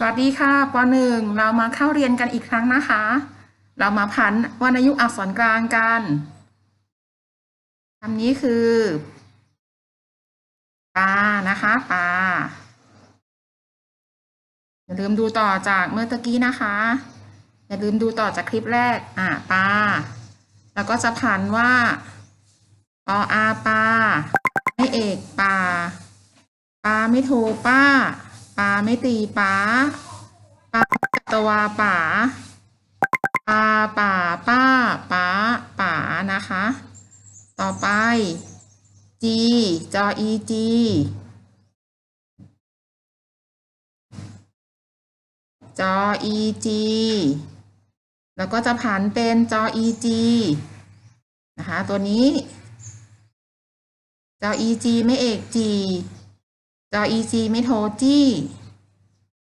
สวัสดีค่ะปหนึ่งเรามาเข้าเรียนกันอีกครั้งนะคะ เรามาพันวรรณยุกต์อักษรกลางกันคำนี้คือ ปลา นะคะปลาอย่าลืมดูต่อจากเมื่อตะกี้นะคะ อย่าลืมดูต่อจากคลิปแรก อ่าปลา แล้วก็จะพันว่าปออาปลาไม่เอกปลาปลาไม่โทรป้า ปลาไม่ตีป้าปลาจัตวาป่าปลาป่าป้าป้าป๋านะคะ ต่อไป G จอ E G จอ E G แล้วก็จะผันเป็นจอ E G นะคะ ตัวนี้จอ E G ไม่เอก G จอ E G ไม่โทจี้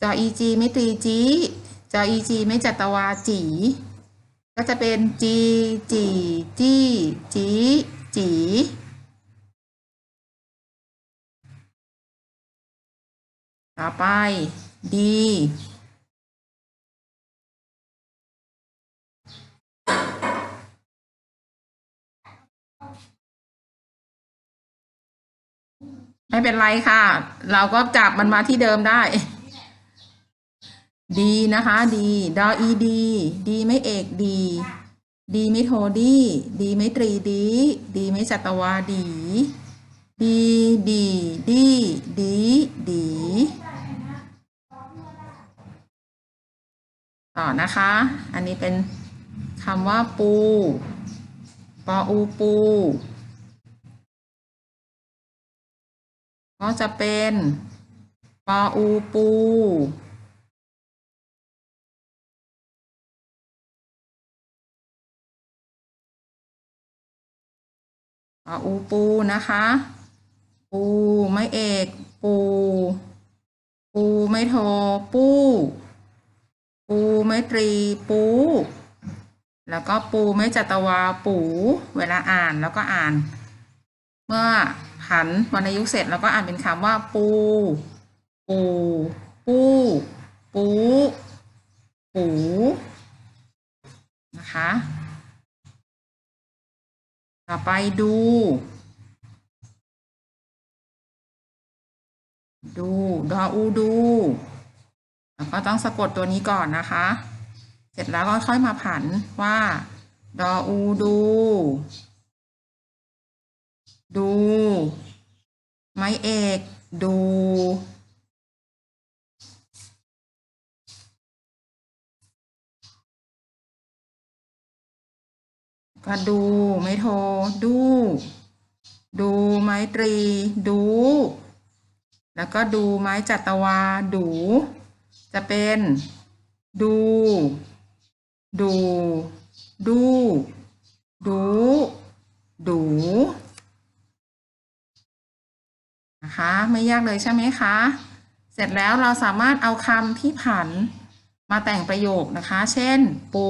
จอ E G ไม่ตรีจีจอ E G ไม่จัตวาจี ก็จะเป็นจีจีจี้ จีจีต่อไป D ไม่เป็นไรค่ะ เราก็จับมันมาที่เดิมได้ ดีนะคะ ดี ดออีดี ดีไม่เอกดี ดีไม่โทดี ดีไม่ตรีดี ดีไม่จัตวาดี ดี ดี ดี ดี ดี ต่อนะคะ อันนี้เป็นคำว่าปู ปออูปู ก็จะเป็นปออูปูปออูปูนะคะ ปูไม่เอก ปู ปูไม่โทปู ปูไม่ตรี ปูแล้วก็ปูไม่จัตวาปู เวลาอ่านแล้วก็อ่าน เมื่อ หันวรรณยุกต์เสร็จแล้วก็อ่านเป็นคำว่า ปู ปู ปู ปู ปูนะคะ ต่อไปดู ดูดออูดู แล้วก็ต้องสะกดตัวนี้ก่อนนะคะ เสร็จแล้วก็ค่อยมาผันว่า ดออูดู ดู ไม้เอก ดู ก็ดูไม่โทรดู ดูไม้ตรี ดู แล้วก็ดูไม้จัตวา ดู จะเป็น ดู ดู ดูดู ดู นะคะ ไม่ยากเลยใช่ไหมคะ เสร็จแล้วเราสามารถเอาคำที่ผันมาแต่งประโยคนะคะ เช่น ปู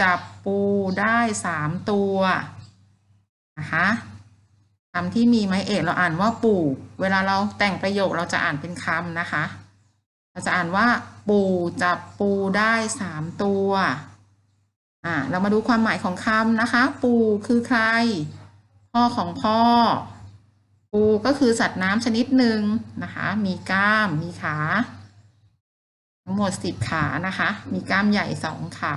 จับปูได้สามตัวนะคะคำที่มีไม้เอกเราอ่านว่าปูเวลาเราแต่งประโยคเราจะอ่านเป็นคำนะคะ เราจะอ่านว่า ปูจับปูได้สามตัวอ่าเรามาดูความหมายของคำนะคะ ปูคือใคร พ่อของพ่อ ปูก็คือสัตว์น้ำชนิดหนึ่งนะคะ มีกล้าม มีขา ทั้งหมดสิบขานะคะ มีกล้ามใหญ่สองขา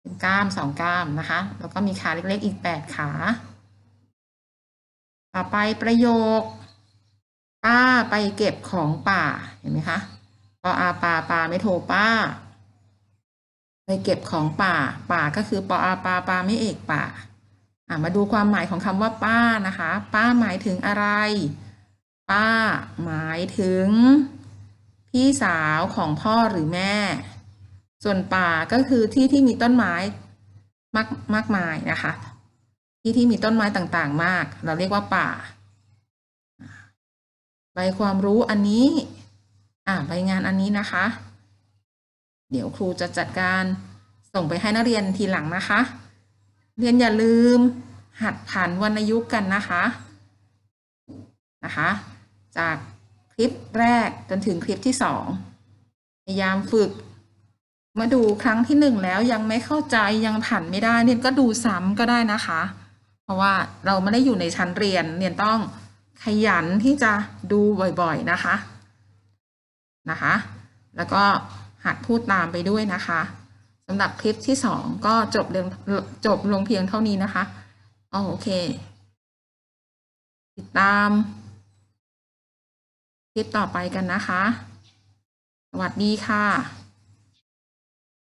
เป็นกล้ามสองกล้ามนะคะ แล้วก็มีขาเล็กๆอีกแปดขา ต่อไปประโยค ป้าไปเก็บของป่า เห็นไหมคะปออาปาปาไม่โทรป้า ไปเก็บของป่า ป่าก็คือปออาปาปาไม่เอกป่า มาดูความหมายของคำว่าป้านะคะ ป้าหมายถึงอะไร ป้าหมายถึง พี่สาวของพ่อหรือแม่ ส่วนป่าก็คือที่ที่มีต้นไม้มากมากมายนะคะ ที่ที่มีต้นไม้ต่างๆ มาก เราเรียกว่าป่าใบความรู้อันนี้ อ่าใบงานอันนี้นะคะ เดี๋ยวครูจะจัดการส่งไปให้นักเรียนทีหลังนะคะ เรียนอย่าลืม หัดผันวรรณยุกต์กันนะคะนะคะ จากคลิปแรกจนถึงคลิปที่สองพยายามฝึก มาดูครั้งที่หนึ่งแล้วยังไม่เข้าใจยังผันไม่ได้เนี่ยก็ดูซ้ำก็ได้นะคะ เพราะว่าเราไม่ได้อยู่ในชั้นเรียนเรียนต้องขยันที่จะดูบ่อยๆนะคะนะคะ แล้วก็หัดพูดตามไปด้วยนะคะ สำหรับคลิปที่สองก็จบเรื่องจบลงเพียงเท่านี้นะคะโอเค ติดตาม คลิปต่อไปกันนะคะ สวัสดีค่ะ